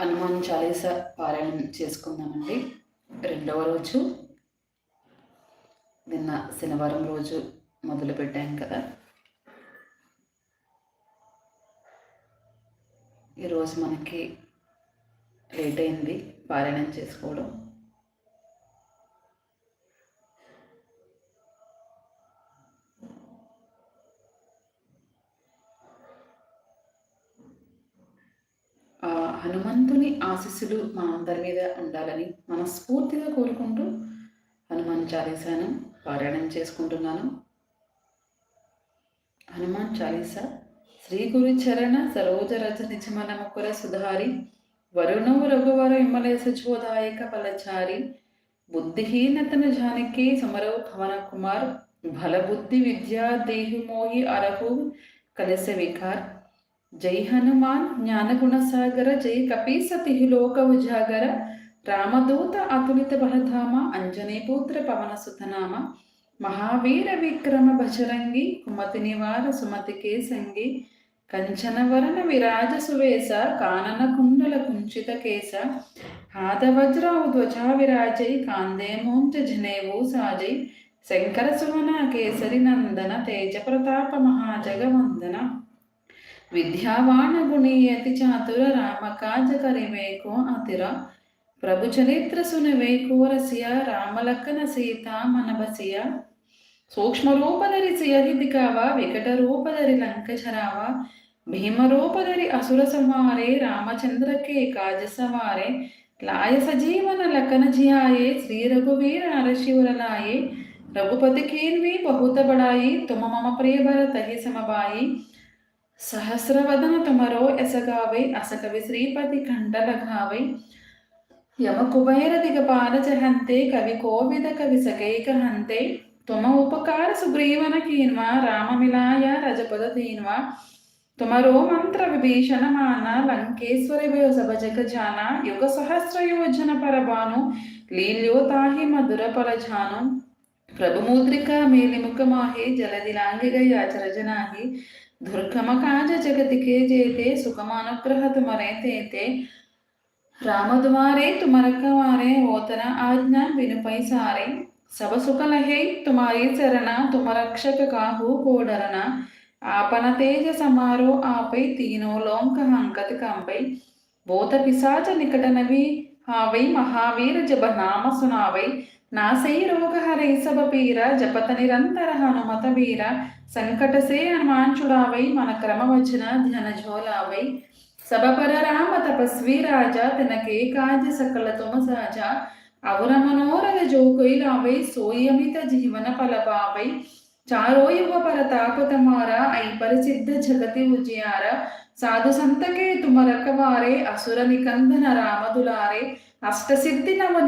హనుమాన్ చాలీస పారాయణం చేసుకుందామండి. రెండవ రోజు. నిన్న శనివారం రోజు మొదలు పెట్టాం కదా ఈరోజు మనకి లేట్ అయింది పారాయణం చేసుకోవడం ఆ హనుమంతుని ఆశీస్సులు మా అందరి మీద ఉండాలని మనస్ఫూర్తిగా కోరుకుంటూ హనుమాన్ చాలీసాను పారాయణం చేసుకుంటున్నాను. హనుమాన్ చాలీసా శ్రీ గురు చరణ సరోజ రజ నిజమన ముకుర సుధారి వరుణో రఘువర విమలేశ చోదాయక ఫలచారి బుద్ధిహీనతను జానకి సమరో భవన కుమార్ బలబుద్ధి విద్యా దేహి మోహి అరహు కలస వికార్. జై హనుమాన్ జ్ఞానగుణసాగర జై కపీసతి లోకవుజాగర రామదూత అతులిత బలధామ అంజనీపుత్ర పవన సుతనామ మహావీర విక్రమ భజరంగి కుమతి నివార సుమతి కేసంగి కంచనవరణ విరాజ సువేశ కానన కుండల కుంచిత కేశ హాదవజ్రావు ధ్వజా విరాజై కాందేమోంచ జనేవో సాజై శంకర సుమన కేసరి నందన తేజ ప్రతాప మహాజగవందన. విద్యావాణ గుణీయతి చాతుర రామకాజకరివేకో అతిర. ప్రభు చరిత్ర సునవేకూరసియ రామలక్కన సీత మనబసియ. సూక్ష్మరూపధరి సియహిది వికటరూపధరి వికట భీమరూపధరి అసుర సంహారే రామచంద్రకే కాజసవారే లాయ సజీవన లకన జియాయే శ్రీ రఘువీర నరశివరలాయే. రఘుపతి కీర్వి బహుత బడాయి తుమ మమ ప్రియ భరత హి సమబాయి. సహస్రవదన తమరో ఎసగావై అసకవి శ్రీపతి కండలఘావై యమ కుబైర దిగపాల జహంతే కవి కోవిద కవి సకైక హంతే. తుమ ఉపకార సుగ్రీవన కీన్వా రామమిలాయ రజపద తీన్వా తుమరో మంత్ర విభీషణ మాన లంకేశ్వరి సభ జగ జాన. యుగ సహస్ర యోజన పరబాను లీల్యోతాహి మధుర పలజాను. ప్రభుముద్రిక మేలిముఖ మాహే జలది దుర్గమ కాజ జగతికే జేతే సుఖమానుగ్రహ తుమరే రామద్వారే తుమరకవారే ఓతన ఆజ్ఞ వినుపై సారే. సభ సుఖలహే తుమారి చరణ తుమరక్షక కాహు కోడరణ ఆపన తేజ సమారో ఆపై తీనో లోంక హంకతి కంపై భూత పిశాచ నికటనవి హావై మహావీర జబ నామ సునావై. నాసై రోగ హరై జపత నిరంతర హనుమత వీర సంకటసే హనుమాంచుడావై మన క్రమవచన ధ్యానజోలావై సబపర రామ తపస్వి రాజా తినకే కాజ సకల తుమసాజ అవుర అవర మనోరగ జోకొయిలావై సోయమిత జీవన ఫలపావై చారోయువ పర తాపతమార ఐ పరిసిద్ధ జగతి ఉజయార సాధు సంతకే తుమరకవారే అసుర నికందన రామదులారే అష్టసిద్ధి నవ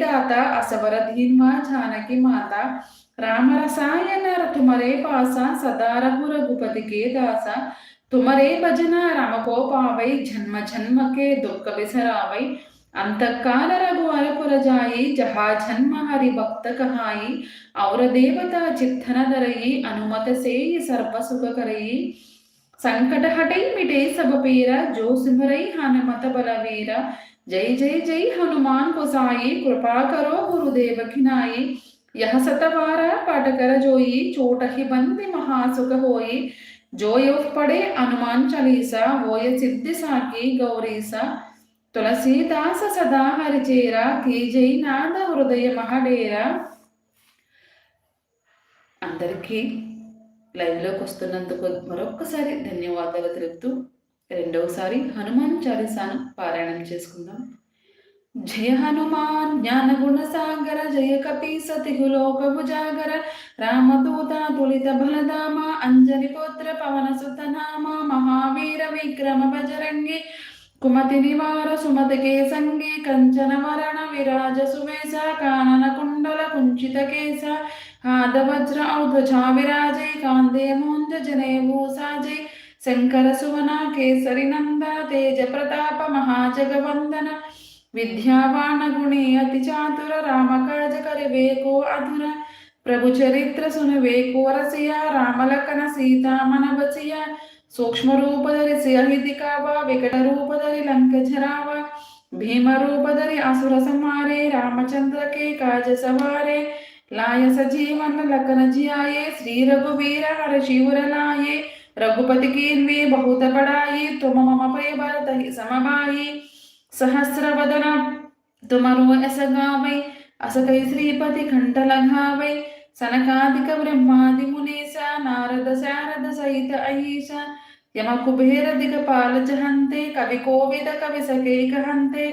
దాత అసవర ధీన్వా జానకి మాత రామరసాయన తుమరే పాస సదారఘు రఘుపతికే దాస తుమరే భజన రమకోపావై జన్మ జన్మకే దుఃఖ విసరావై అంతఃకాల రఘు అరపురజాయి జహా జన్మ హరి భక్త కహాయి ఔర దేవత చిత్తన ధరయి అనుమత సేయి సర్వ సుఖకరయి సంకట హటై మిటే సభ పేర జోసిమరై హనుమత బలవీర జై జై జై హనుమాన్ కొసాయి కృపాకరో గురుదేవ కినాయి. యహ సతవార పాటకర జోయి చోటహి బంది మహాసుఖ హోయి. జోయో పడే హనుమాన్ చలీసా ఓయ సిద్ధి సాకి గౌరీస. తులసీదాస సదా హరిచేర కీ జై నాద హృదయ మహడేర. అందరికీ లైవ్లోకి వస్తున్నందుకు మరొక్కసారి ధన్యవాదాలు తెలుపుతూ రెండవసారి హనుమాన్ చాలీసాను పారాయణం చేసుకుందాం. జయ హనుమాన్ జ్ఞాన గుణ సాగర జయ కపీస సతిహు భుజాగర రామదూత తులిత బలధామ అంజలి పుత్ర పవన సుతనామ మహావీర విక్రమ బజరంగి కుమతి నివార సుమతి కేసంగి కంచన మరణ విరాజ సువేశ కానన కుండల కుంచిత కేశ హాద వజ్ర ఔధ్వజా విరాజై కాందే మోంజ జనే సాజై शङ्करसुवना केसरिनन्द, तेजप्रताप, महाजगवन्दन विद्यावाणगुणे अतिचातुर रामकाज करिवेको अधुर प्रभुचरित्र सुनवेको रसिया, रामलखन सीतामन बसिया सूक्ष्मरूपधरि लंक वा विकटरूपधरि लङ्कझरा वा भीमरूपधरि असुरसंहारे रामचन्द्र के काज सवारे लाय सजीवन लखन जियाये श्री रघुवीर हर शिवर लाये रघुपति कीन्वे बहुत बड़ाई तुम मम प्रिय भरत ही समबाई सहस्र वदन तुमरो अस गावै अस कै श्रीपति कंठ लगावै सनकादिक ब्रह्मादि मुनीस नारद शारद सहित अहिष यम कुबेर दिगपाल जहन्ते कवि कोविद कवि सके कहन्ते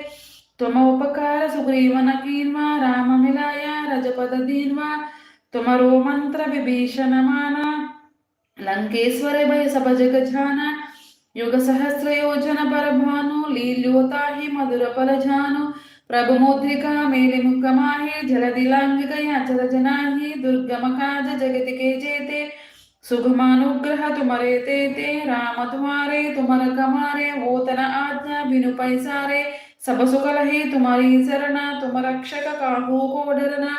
त्वमोपकार सुग्रीवन कीन्वा राम मिलाय रजपद दीन्वा तुमरो मंत्र विभीषण माना लंकेश्वर भय सब जग झान युग सहस्र योजन पर भानु लील्योता मधुर पर झानु प्रभु लङ्केश्वरे भयसभजगजान युगसहस्रयोजनपरभानु, लील्योताहि मधुरपलजानु प्रभुमुद्रिका मेलिमुखमाहे दुर्गम काज जगति के जेते, सुगमानुग्रह तुमरे ते ते राम तुम्हारे तुमर कमारे ओतन आज्ञा बिनु पैसारे सब सुकलहे तुम्हारी शरणा तुम रक्षक काहू को डरना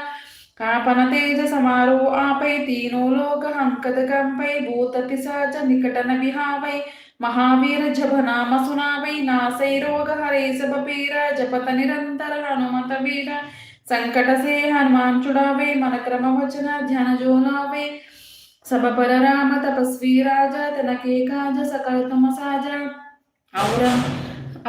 కాపనతేజ సమారో ఆపై తీనో లోక హంకతకంపై భూత పిశాచ నికటన విహావై మహావీర జప నామ సునావై నాసై రోగ హరే శబ పీర జపత నిరంతర హనుమత వీర సంకట సే హనుమాన్ చుడావై మన క్రమ వచన ధ్యాన జోనావై సభ పర రామ తపస్వీ రాజా తనకే కాజ సకల తమ సాజ ఔర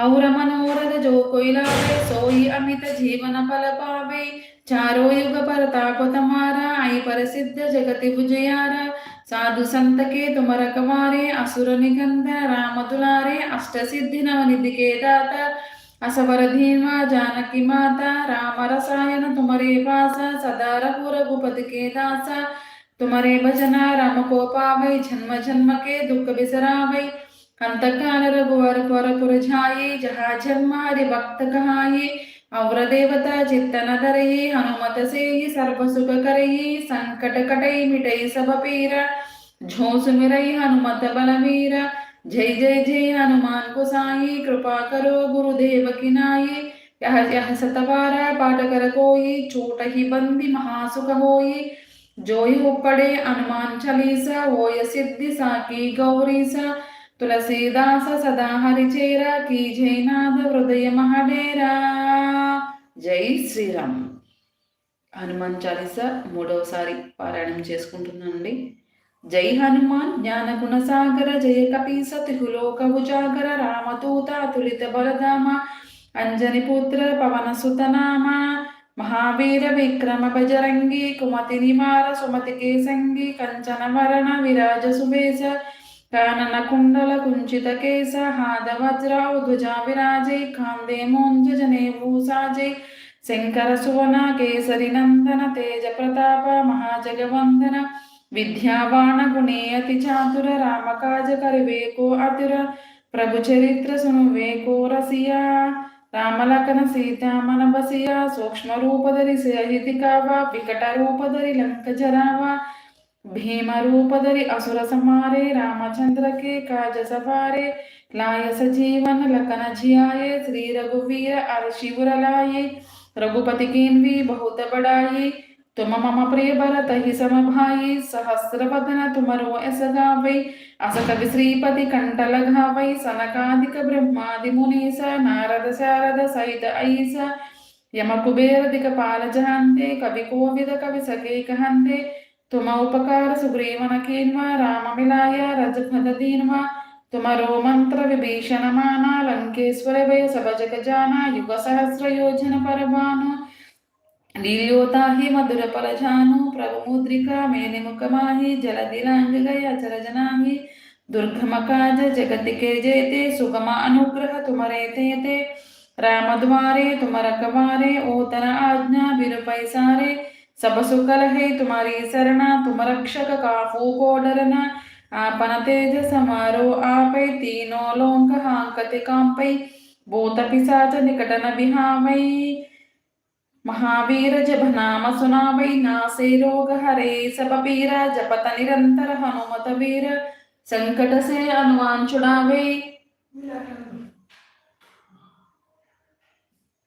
ఔర మనోరథ జో కొయిలావై సోయి అమిత జీవన ఫల పావై చారోయుగ పర పరతాపతమార ఐ పరసిద్ధ జగతి భుజయార సాధు సంతకే తుమరకవారే అసుర నిగంధ రామతులారే అష్టసిద్ధి నవనిధికే దాత అసవర ధీమా జానకి మాత రామ రసాయన తుమరే పాస సదారపుర భూపతికే దాస తుమరే భజన రామ కోపావై జన్మ జన్మకే దుఃఖ విసరావై అంతకాల రఘువర పొర పురజాయి జహా జన్మారి భక్త కహాయి अवरदेवता चित्तन धरई हनुमत से सर्व सुख करई संकट कटई मिटई सब पीरा झो सुमिरई हनुमत बलवीर जय जय जय, हनुमान को साई कृपा करो गुरुदेव की नाई यह यह सतवार पाठ कर कोई चोट ही बंदी महासुख होई जोई पड़े हनुमान चालीसा, होय सिद्धि साकी गौरी सा तुलसीदास सदा हरि चेरा की जय नाद हृदय महाडेरा। జై శ్రీరామ్. హనుమాన్ చాలీస మూడవసారి పారాయణం చేసుకుంటున్నానండి. జై హనుమాన్ జ్ఞాన గుణసాగర జయ కపీస తిహులోక ఉజాగర రామదూత తులిత బలధామ అంజని పుత్ర పవన సుతనామ మహావీర విక్రమ బజరంగి కుమతి నివార సుమతి కేసంగి కంచన వరణ విరాజ సుబేశ कानन कुण्डल कुञ्चित केश हाद वज्राव ध्वजा विराजे कान्दे मोञ्जने भूसाजे शङ्कर सुवन केसरि नन्दन तेज प्रताप महाजगवन्दन विद्यावान गुणे अति चातुर रामकाज करिवेको अतिर प्रभु चरित्र सुनुवेको रसिया రామలకన సీతామన బసియా సూక్ష్మ రూపధరి సహితి కావా వికట రూపధరి లంక జరావా भीम रूप धरि असुर समारे रामचंद्र के काज सवारे लाय सजीवन लखन झियाये श्री रघुवीर अर शिवर लाये रघुपति कीन्वी बहुत बड़ाई तुम मम प्रिय भरत ही सम भाई सहस्र वदन तुमरो ऐस गावै अस कवि श्रीपति कंठ लगावै सनकादिक ब्रह्मादि मुनीस नारद शारद सहित ऐस यम कुबेर दिगपाल जहान्ते कवि कोविद कवि सके कहन्ते तुम उपकार सुग्रीवन कीमिलाय रजदीनवा तुम रोमंत्र विभीषण माना लंकेश्वर वय सब जग जाना युग सहस्र योजन परमानु मधुर पर जानु प्रभु मुद्रिका मेने मुख माहि जल दिलांग गय अचर दुर्गम काज जगति के जेते सुगम अनुग्रह तुम रेते राम द्वारे तुम रकवारे ओतर आज्ञा बिरुपय सारे सब सुकल है तुम्हारी शरणा तुम रक्षक काफू को डरना आपन तेज समारो आपै तीनों लोक हांकते कांपै भूत पिशाच निकट न बिहावै महावीर जब नाम सुनावै नासे रोग हरे सब पीरा जपत निरंतर हनुमत वीर संकट से अनुमान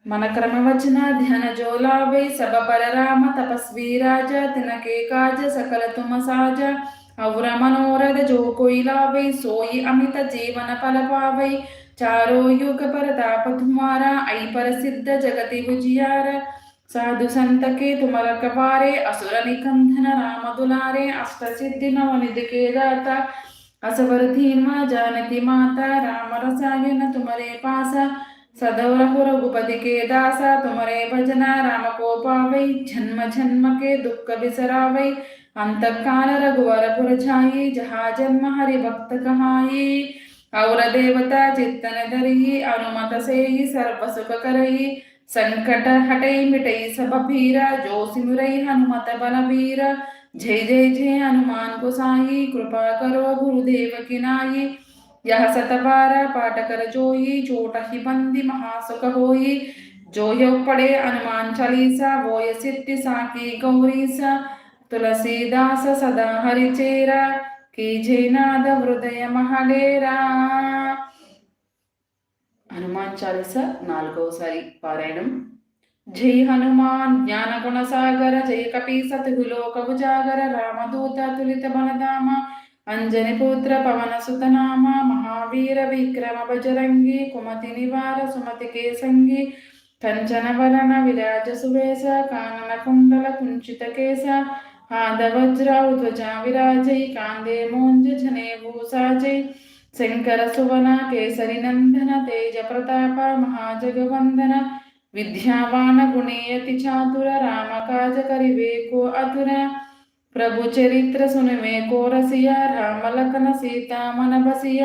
మన క్రమవచన ధ్యాన జోలావే సభ పరరామ తపస్వీరాజ తినకేకాజ సకల తుమసాజ ఔర మనోరథ జో కొయిలావై సోయి అమిత జీవన ఫలపావై చారో యుగ పరతాప తుమార ఐ పరసిద్ధ జగతి విజయార సాధు సంతకే తుమర కపారే అసుర నికంధన రామదులారే అష్టసిద్ధి నవనిధి కేదాత అసవరధీన్వా జానతి మాత రామరసాయన తుమరే పాస निकंधन राम दुलारे अष्ट सिद्धि नव निधि के दाता असवर धीमा जानकी माता राम रसायन तुम्हारे पासा सदौ रघु रघुपति के दासा तुम्हारे भजना राम को पावै जन्म जन्म के दुख बिसरावै अंतकाल रघुवर पुर छाई जहाँ जन्म हरि भक्त कहाई और देवता चित्तन धरी अनुमत से ही सर्व सुख करई संकट हटई मिटई सब भीरा जो सिमरई हनुमत बल वीरा जय जय जय हनुमान गोसाई कृपा करो गुरुदेव की नाई यह सतबारा पाठ कर जोई चोट ही बंदी महासुख होई जो यह पढ़े हनुमान चालीसा वो ये सिद्धि साकी गौरी सा तुलसीदास सदा हरिचेरा కీజేనాద హృదయ మహలేరా హనుమాన్ చాలీస నాలుగవసారి పారాయణం జై హనుమాన్ జ్ఞాన గుణ సాగర జయ కపీ సతులోక ఉజాగర రామదూత తులిత బలధామ అంజనిపుత్ర పవన సుతనామ మహావీర విక్రమ బజరంగి కుమతి నివార సుమతి కేసంగి కంచన కంచనవరణ విరాజ సువేశ కానన కుండల కుంచిత కేశ ఆదవజ్రావు ధ్వజా విరాజై కాందే మోంజ జనే భూసాజై శంకర సువన కేసరి నందన తేజ ప్రతాప మహాజగవందన విద్యావాన గుణేయతి చాతుర రామకాజ కరివేకో అతుర प्रभु चरित्र सुनिवे कोरसिय ರಾಮಲಖನ ಸೀತಾಮನ ಬಸಿಯ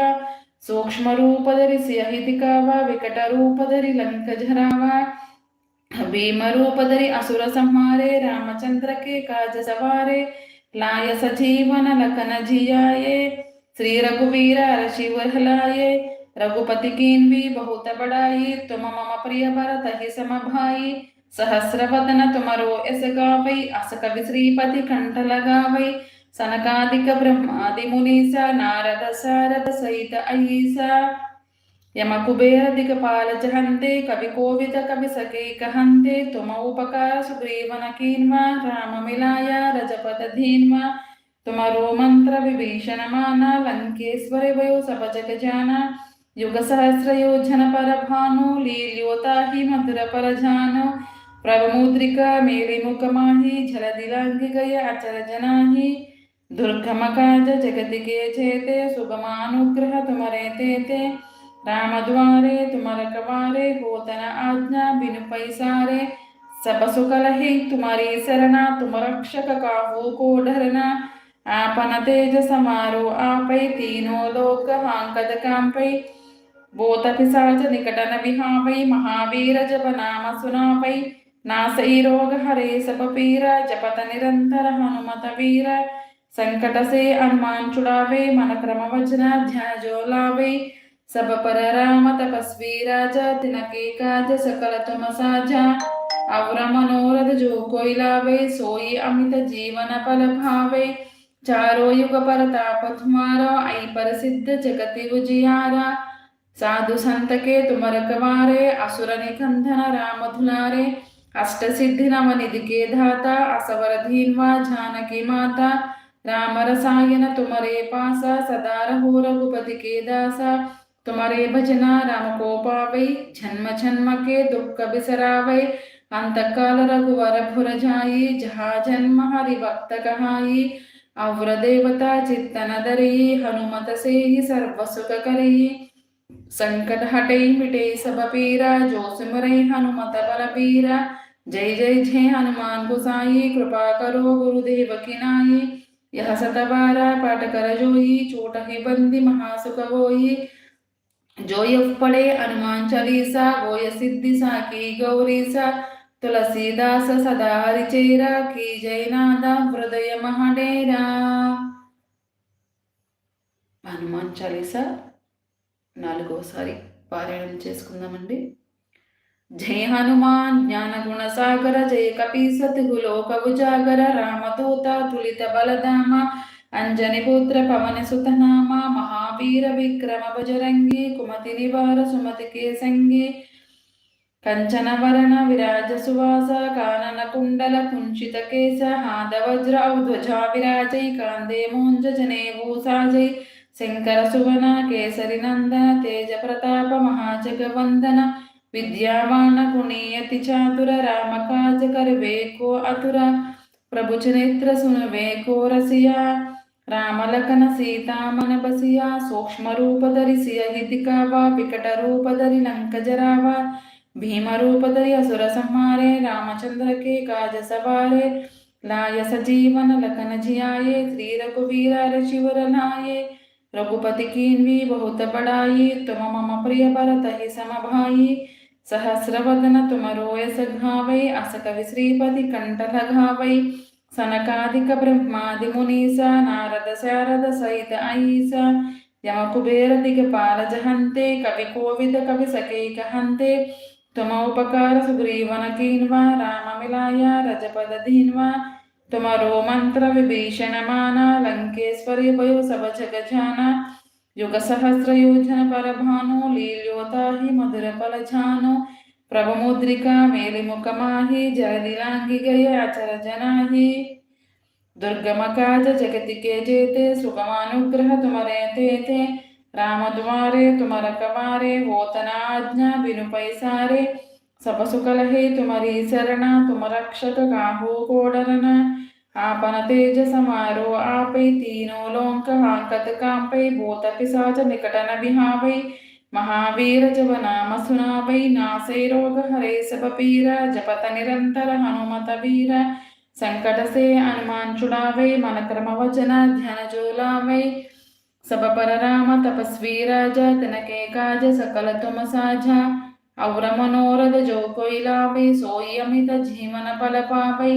ಸೂಕ್ಷ್ಮ ರೂಪಧರಿಸಿ ಅಹಿತಿಕಾವ ವಿಕಟ ರೂಪಧರಿ ಲಂಕಜರಾವ ಭೀಮ ರೂಪಧರಿ ಅಸುರ ಸಂಹಾರೆ ರಾಮಚಂದ್ರಕ್ಕೆ ಕಾಜ ಸವಾರೆ ಲಾಯ ಸಜೀವನ ಲಖನ ಜಿಯಾಯೇ ಶ್ರೀ ರಘುವೀರ ರಶಿವರ್ಹಲಾಯೇ रघुपति कीन्वी बहुत बड़ाई तुम मम प्रिय भरत ही समभाई సహస్రవదన తుమరో ఎసగావై అసకవి శ్రీపతి కంఠలగావై సనకాదిక బ్రహ్మాది మునీస నారద శారద సహిత అయీస యమ కుబేర దిగపాల జహంతే కవి కోవిత కవి సకైక హంతే తుమ ఉపకార సుగ్రీవన కీన్వ రామమిలాయ రజపద ధీన్వ తుమరో మంత్ర విభీషణమాన లంకేశ్వరి వయో సపజగ జాన యుగ సహస్ర యోజన పరభాను లీల్యోతాహి మధుర పరజాను. ಪ್ರಭಮೂದ್ರಿಕ ಮೇಲಿಮುಖಮಾಹಿ ಜಲದಿಲಾಂಗಿಗಯ ಅಚಲಜನಾಹಿ ದುರ್ಗಮಕಾಜ ಜಗದಿಗೆ ಚೇತೆ ಸುಗಮಾನುಗ್ರಹ ತುಮರೆ ತೇತೆ ರಾಮದ್ವಾರೆ ತುಮರ ಕವಾರೆ ಹೋತನ ಆಜ್ಞಾ ಬಿನುಪೈಸಾರೆ ಸಬಸು ಕಲಹಿ ತುಮರಿ ಶರಣ ತುಮರಕ್ಷಕ ಕಾವು ಕೋಡರನ ಆಪನ ತೇಜ ಸಮಾರೋ ಆಪೈ ತೀನೋ ಲೋಕ ಹಾಂಕದ ಕಾಂಪೈ ಭೂತ ಪಿಸಾಚ ನಿಕಟನ ವಿಹಾಪೈ ಮಹಾವೀರ ಜಪ ನಾಮ ಸುನಾಪೈ तुम्हारी सरना तुम रक्षक काहू को डरना आपन तेज समारो आपै तीनों लोक हांकद कांपै भूत पिशाच निकटन विहावै महावीर जप नाम सुनापै नासई रोग हरे सब पीरा जपत निरंतर हनुमत वीर संकट से अनुमान छुड़ावे मन क्रम वचना ध्यान जो लावे सब पर राम तपस्वी राजा तिनके काज सकल तुम साजा और मनोरथ जो कोई लावे सोई अमित जीवन फल भावे चारो युग पर ताप तुम्हारा आई पर सिद्ध जगति उजियारा साधु संत के तुम रखवारे असुर निकंधन राम धुलारे अष्ट सिद्धि नव निधि के धाता असवर धीनवा जानकी माता राम रसायन तुम्हारे पासा सदा रहो रघुपति के दासा तुम्हारे भजना राम को पावै जन्म जन्म के दुख बिसरावै अंतकाल रघुवर भुर जाई जहा जन्म हरि भक्त कहाई और देवता चित्तन दरी हनुमत से ही सर्व सुख करी संकट हटे मिटे सब पीरा जो सिमरई हनुमत बल पीरा जय जय जय हनुमान गोसाई कृपा करो गुरुदेव की नाई यह सतबारा पाठ कर जोई चोट ही बंदी महासुख होई जो यह पढ़े हनुमान चालीसा वो यह सिद्धि साकी गौरीसा तुलसीदास सदा हरिचेरा की జయనాథ హృదయ మహడేరా హనుమాన్ చాలీసా నాలుగోసారి పారాయణం చేసుకుందామండి జయ హనుమాన్ జ్ఞాన గుణ సాగర జయ కపి సతుగులోక ఉజాగర రామదూత తులిత బలధామ అంజని పుత్ర పవన సుతనామ మహావీర విక్రమ భజరంగి కుమతి నివార సుమతి కేసంగి కంచనవరణ విరాజ సువాస కానన కుండల కుంచిత కేశ హాదవజ్ర ధ్వజా విరాజై కాందే మోంజ జనే భూసాజై శంకర సువన కేసరి నందన తేజ ప్రతాప మహాజగవందన విద్యావాణకుణీయతి చాతుర రామకాజ కరివేకో అతుర ప్రభు చరిత్ర సునవేకో రసియా రామలకన సీతామన బసియా సూక్ష్మరూపధరి సియహితికావా వికటరూపధరి లంకజరావా భీమరూపధరి అసుర సంహారే రామచంద్రకే కాజ సవారే లాయ సజీవన లకన జియాయే శ్రీ శివర నాయే రఘుపతి కీన్వి బహుత బడాయి తమ మమ ప్రియ భరత హి సమభాయి సహస్రవదన తుమరోయసఘావై అసకవి శ్రీపతి కంఠలఘావై సనకాదిక బ్రహ్మాది మునీసా నారద శారద సహిత ఐసా యమకుబేర దిగ పాలజహంతే కవి కోవిద కవి సకైక హంతే తమోపకార సుగ్రీవన కీన్వా రామమిలాయ రజపద దీన్వా తుమరో మంత్ర విభీషణ మాన లంకేశ్వరి భయో సభ జగజానా యుగ సహస్ర యోజన పరభాను లీల్యోతాహి మధుర ఫలఛాను ప్రభముద్రిక మేలిముఖమాహి జలదిలాంగిగయ అచల జనాహి దుర్గమ కాజ జగతికే జేతే సుఖమానుగ్రహ తుమరే తేతే రామద్వారే తుమర కవారే హోతనాజ్ఞ వినుపైసారే సపసుకలహే తుమరీ శరణ తుమరక్షత కాహో కోడరణ तुमरी शरणा तुम रक्षक काहू कोडरन आपन तेज समारो आपै तीनो लोक हाकत कांपै भूत पिशाच निकटन बिहावै महावीर जब नाम सुनावै नासै रोग हरे सब पीर जपत निरंतर हनुमत वीर संकट से हनुमान छुड़ावे मन क्रम वचन ध्यान जोलावे सब पर राम तपस्वी राजा तिनके काज सकल तुम साझा और मनोरथ जो कोई लावे सोई अमित जीवन बल पावे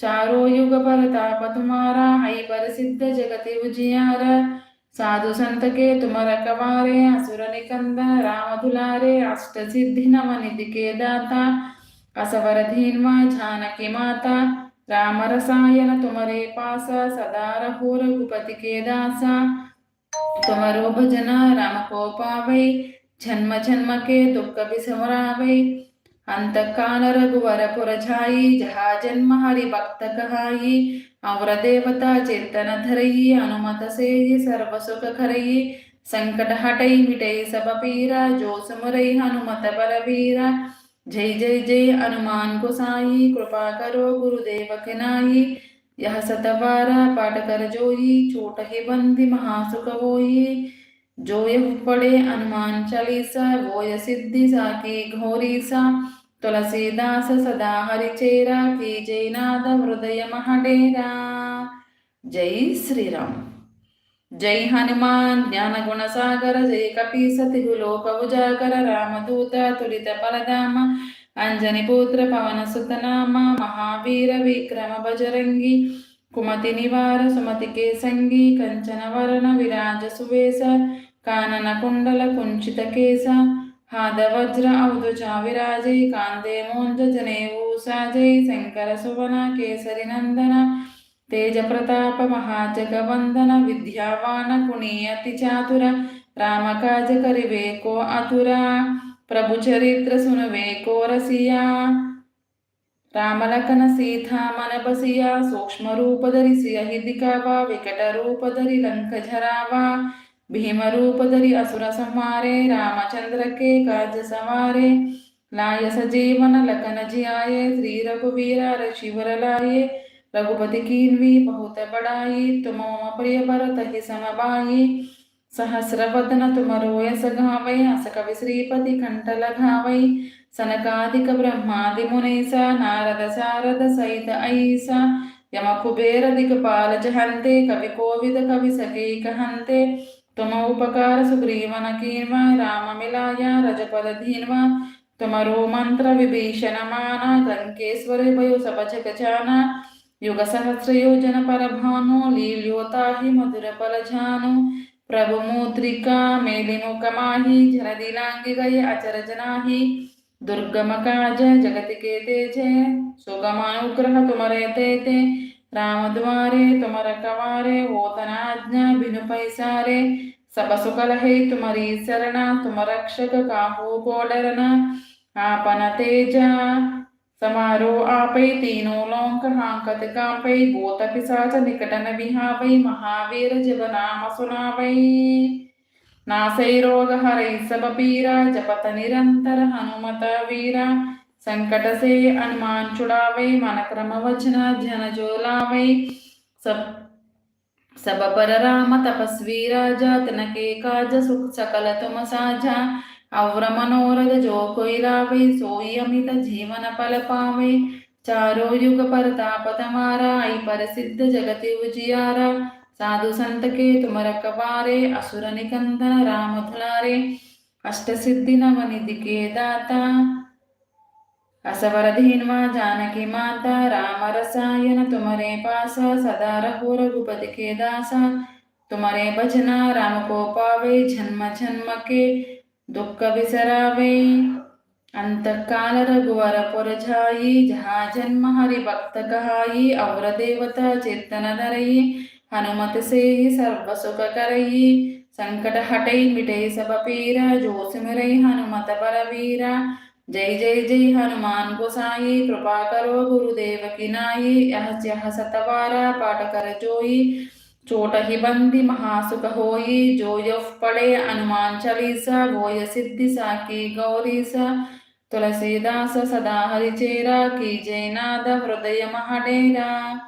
ಚಾರೋಯುಗ ಪರತಾಪತುಮಾರ ಹೈ ಪರಿಸಿದ್ಧ ಜಗತಿ ವಿಜಯಾರ ಸಾಧು ಸಂತಕೆ ತುಮರ ಕವಾರೆ ಅಸುರ ನಿಕಂದ ರಾಮ ದುಲಾರೆ ಅಷ್ಟ ಸಿದ್ಧಿ ನವನಿಧಿ ಕೇದಾತ ಅಸವರ ಧೀನ್ವಾ ಜಾನಕಿ ಮಾತ ರಾಮ ರಸಾಯನ ತುಮರೇ ಪಾಸ ಸದಾ ರಘೋರ ಗುಪತಿ ಕೇದಾಸ ತುಮರೋ ಭಜನ ರಾಮ ಕೋಪಾವೈ ಜನ್ಮ ಜನ್ಮಕ್ಕೆ ದುಃಖ ಬಿಸಮರಾವೈ तुम्हारो भजन राम को पावै जन्म जन्म के दुख बिसमरावै अंत काल रघुवर पुर जहा जन्म हरि भक्त कहाई और देवता चेतन धरई अनुमत से सर्व करई संकट हटई मिटई सब पीरा जो सुमरई हनुमत बलवीरा जय जय जय, हनुमान को साई कृपा करो गुरुदेव के नाई यह सतवारा पाठ कर जोई छोट ही बंदी महासुख होई जो यह पढ़े हनुमान चालीसा वो सिद्धि घोरी सा की जयनाद हृदय తులసీదాస సదా హరిచేరా కీ జైనాథ హృదయ మహడేరా జై శ్రీరామ్ జై హనుమాన్ జ్ఞానగుణ సాగర జయ కపీస తిగులోకవుజాగర రామదూత తులిత బలధామ అంజని పుత్ర పవన సుతనామ మహావీర విక్రమ బజరంగి కుమతి నివార సుమతి కేసంగి కంచన వరణ విరాజ సువేశ కానన కుండల కుంచిత కేశ ಹಾದವಜ್ರ ಔದು ಚಾವಿರಾಜೈ ಕಾಂತೆ ಮೋಂಜನೇವು ಸಾಜೈ ಶಂಕರ ಸುವನ ಕೇಸರಿ ನಂದನ ತೇಜ ಪ್ರತಾಪ ಮಹಾಜಗವಂದನ ವಿದ್ಯಾವಾನ ಕುಣಿಯತಿ ಚಾತುರ ರಾಮ ಕಾಜ ಕರಿಬೇಕೋ ಅತುರ ಪ್ರಭು ಚರಿತ್ರ ಸುನಬೇಕೋ ರಸಿಯ ರಾಮಲಕನ ಸೀತಾ ಮನಬಸಿಯ ಸೂಕ್ಷ್ಮ ರೂಪಧರಿ ಸಿಯ ಹಿದಿಕವ ವಿಕಟ ರೂಪಧರಿ ಲಂಕಜರಾವ భీమరూపధరి అసుర సంహారే రామచంద్రకే కార్య సమారే లాయ సజీవన లకన జియాయే శ్రీ రఘువీర రఘుపతి రఘుపతికీన్వి బహుత బడాయి తుమ ప్రియ భరత హి సమబాయి సహస్రవదన తుమరోయ సఘావై అసకవి శ్రీపతి కంఠలఘావై సనకాదిక బ్రహ్మాది మునైస నారద శారద సైత ఐస యమ కుబేర దిగపాల జహంతే కవి కోవిద కవి సకైక హంతే तम उपकार सुग्रीवन कीन्वा राममिलाय रजपदधीन्वा तमरो मंत्र विभीषण माना तंकेश्वर भयो सबज गजाना युग सहस्र योजन पर भानु लील्योता मधुर पल जानु प्रभु मूत्रिका मेलिनु कमाही जन दिलांगी गय अचर जनाही दुर्गम काज जगत के तेजे सुगमानुग्रह तुमरे ते, ते द्वारे तुमर कवारे ओतनाज्ञा बिनु पैसारे सब सुकल है तुम्हारी शरण तुम रक्षक काहू को डरना आपन तेज समारो आपै तीनों लोक हांकत कांपै भूत पिशाच निकटन विहावै महावीर जब नाम सुनावै नासै रोग हरै सब पीरा जपत निरंतर हनुमत वीरा సంకటసే హనుమాంచుడావై మనక్రమవచన జనజోలావై సబ్ సబపర రామ తపస్వీ రాజా తినకే కాజ సుఖ సకల తుమ సాజా. ఔర మనోరథ జోకొయిరావై సోయమిత జీవన ఫలపావై. చారోయుగ పరతాపతమారా ఐ పరిసిద్ధ జగతి ఉజియారా. సాధు సంతకే తుమరకవారే అసుర నికందన రామధులారే అష్టసిద్ధి నవనిధికే దాత. आई पर सिद्ध जगति उजियारा साधु संत के तुम रखवारे असुर निकंदन राम दुलारे अष्ट सिद्धि नव निधि के दाता असवर धीनवा जानकी माता राम रसायन तुम्हारे पास, सदा रहो रघुपति के दासा। तुम्हारे भजना राम को पावे जन्म जन्म के दुख बिसरावे अंतकाल रघुवर पुर जाई जहाँ जन्म हरि भक्त कहाई और देवता चेतन धरई। हनुमत से ही सर्व सुख करई। संकट हटई, मिटई सब पीरा जो सिमरई हनुमत बलवीरा। जय జై జై జై హనుమాన్ గోసాయి కృపాకరో గురుదేవకినాయి యహస్యహ సతవార పాటకరచోయి చోట హిబంది మహాసుఖ హోయి జోయఫ్ పడే హనుమాన్ చలీస గోయ సిద్ధి సాకి గౌరీస తులసీదాస సదా హరిచేరా కీ జైనాథ హృదయ మహడేరా.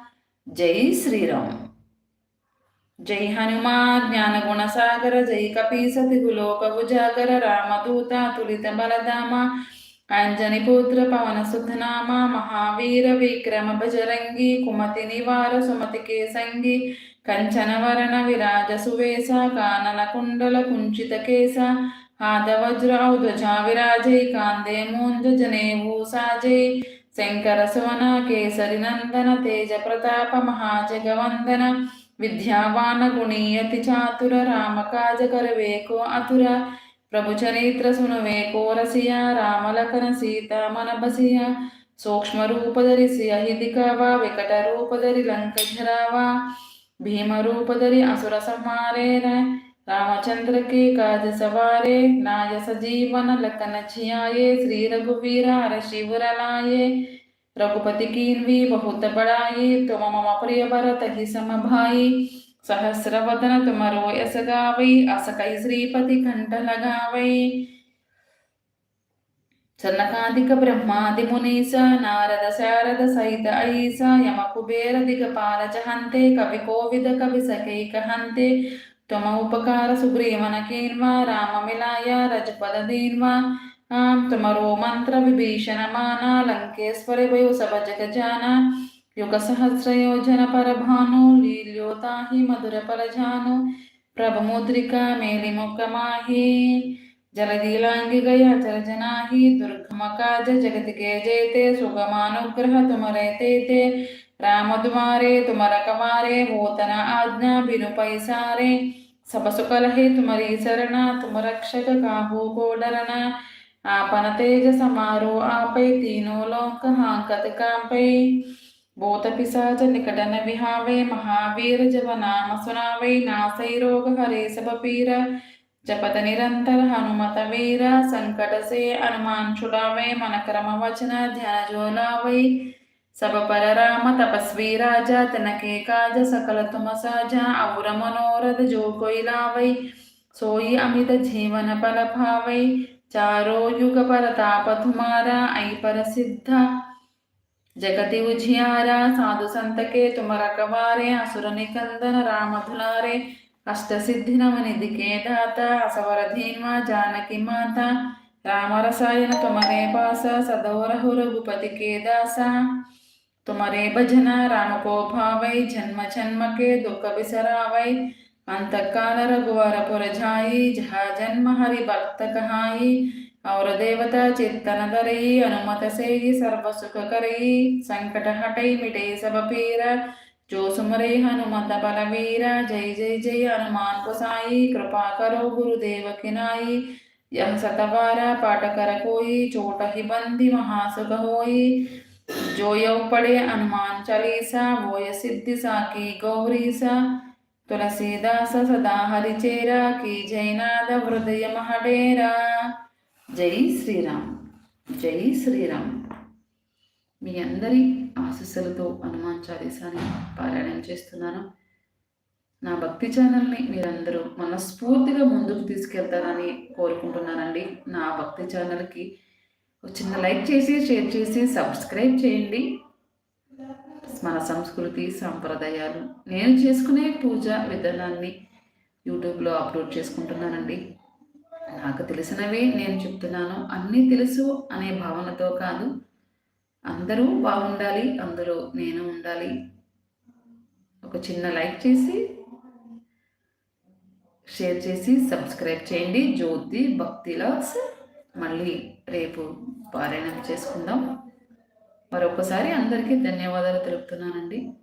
జై శ్రీరామ్. జై హనుమా జ్ఞానగుణ సాగర జై కపీసతి గులోక ఉజాగర రామదూత తులిత బలధామ అంజనిపుత్ర పవనసుధనామ మహావీర విక్రమ భజరంగి కుమతి నివార సుమతి కేసంగి కంచనవరణ విరాజ సువేశ కానన కుండల కుంచిత కేశ ఆదవజ్ర ఔధ్వజా విరాజై కాందే మూంజ జనేవూ సాజై శంకర సువన కేసరి నందన తేజ ప్రతాప మహాజగవందన విద్యావాన గుణీయతి చాతుర రామకాజ కరవేకో అతుర प्रभु चरित्र सुनवे, कोरसिया राम लखन सीता मन बसिया सूक्ष्म रूप धरि सियहि दिखावा विकट रूप धरि लंक झरावा भीम रूप धरि असुर संहारे रामचंद्र के काज सवारे नाय सजीवन लखन छियाये श्री रघुवीर हर शिवर लाये रघुपति कीन्वी बहुत बड़ाई तुम मम प्रिय भरत ही सम भाई సహస్రవదన తుమరో ఎసగావై అసకై శ్రీపతి కంఠలగావై. సన్నకాదిక బ్రహ్మాది మునీస నారద శారద సహిత ఐస యమ కుబేర దిగపాల జహంతే కవి కోవిద కవి సకైక హంతే. తమ ఉపకార సుగ్రీవన కీన్వా రామ మిలాయ రజపద దీన్వా తుమరో మంత్ర విభీషణ మానా లంకేశ్వరి వయో సభ జగజానా. యుగ సహస్రయోజన పరభాను లీల్యోతాహి మధుర పరజాను ప్రభముద్రిక మేలిముఖమాహి జలదీలాంగిగయ చరజనాహి దుర్గమకాజ జగతికే జైతే సుగమానుగ్రహ తుమరైతే రామదుమారే తుమరకవారే ఓతన ఆజ్ఞ బినుపైసారే సబసుకలహే తుమరి శరణ తుమరక్షక కాహు కోడరణ ఆపన తేజ సమారో ఆపై తీనోలోక హాంకతికాంపై భూతపిశాచ నికటన విహావే మహావీర జప నామ సునావై నాసైరోగ హరే శపీర జపత నిరంతర హనుమత వీర సంకటసే హనుమాంచులావై మన క్రమవచన ధ్యానజోలావై సభపర రామ తపస్వీ రాజా తనకే కాజ సకల తుమసాజ ఔర మనోరథ జో కొయిలావై సోయి అమిత జీవన ఫలభావై చారో యుగ పరతాప తుమార ఐ పరసిద్ధ जगति उजियारा साधु संत के तुम रखवारे असुर निकंदन राम दुलारे अष्ट सिद्धि नवनिधि के दाता असवर धीन्वा जानकी माता राम रसायन तुम्हारे पास सदौर रघुपति के दासा तुम्हारे भजना राम को भावै जन्म जन्म के दुख बिसरावै अंत काल रघुवर पुर जाई जहा जन्म हरि भक्त कहाई ಔರದೇವತ ಚಿತ್ತನದರಯಿ ಅನುಮತ ಸೇಯಿ ಸರ್ವ ಸುಖಕರಯಿ ಸಂಕಟ ಹಟೈ ಮಿಟೈ ಸಬಪೀರ ಜೋಸುಮರೈ ಹನುಮತ ಬಲವೀರ ಜೈ ಜೈ ಜೈ ಹನುಮಾನ್ ಸಾಯಿ ಕೃಪಾಕರೋ ಗುರುದೇವಕಿನಾಯಿ ಯಂ ಸತವಾರ ಪಾಠಕರ ಕೋಯಿ ಚೋಟ ಹಿ ಬಂದಿ ಮಹಾಸುಖ ಹೋಯಿ ಜೋಯೌ ಪಡೆ ಹನುಮಾನ್ ಚಲೀಸ ವೋಯ ಸಿದ್ಧಿ ಸಾಕಿ ಗೌರೀಸ ತುಳಸೀದಾಸ ಸದಾ ಹರಿಚೇರ ಕಿ ಜೈನಾದ ಹೃದಯ ಮಹಡೇರ జై శ్రీరామ్. జై శ్రీరామ్. మీ అందరి ఆశీస్సులతో హనుమాన్ చాలీసాని పారాయణం చేస్తున్నాను. నా భక్తి ఛానల్ని మీరందరూ మనస్ఫూర్తిగా ముందుకు తీసుకెళ్తారని కోరుకుంటున్నానండి. నా భక్తి ఛానల్కి చిన్న లైక్ చేసి షేర్ చేసి సబ్స్క్రైబ్ చేయండి. మన సంస్కృతి సాంప్రదాయాలు నేను చేసుకునే పూజ విధానాన్ని యూట్యూబ్లో అప్లోడ్ చేసుకుంటున్నానండి. నాకు తెలిసినవే నేను చెప్తున్నాను. అన్నీ తెలుసు అనే భావనతో కాదు. అందరూ బాగుండాలి అందరూ నేను ఉండాలి. ఒక చిన్న లైక్ చేసి షేర్ చేసి సబ్స్క్రైబ్ చేయండి. జ్యోతి భక్తి లాక్స్ మళ్ళీ రేపు పారాయణం చేసుకుందాం. మరొకసారి అందరికీ ధన్యవాదాలు తెలుపుతున్నానండి.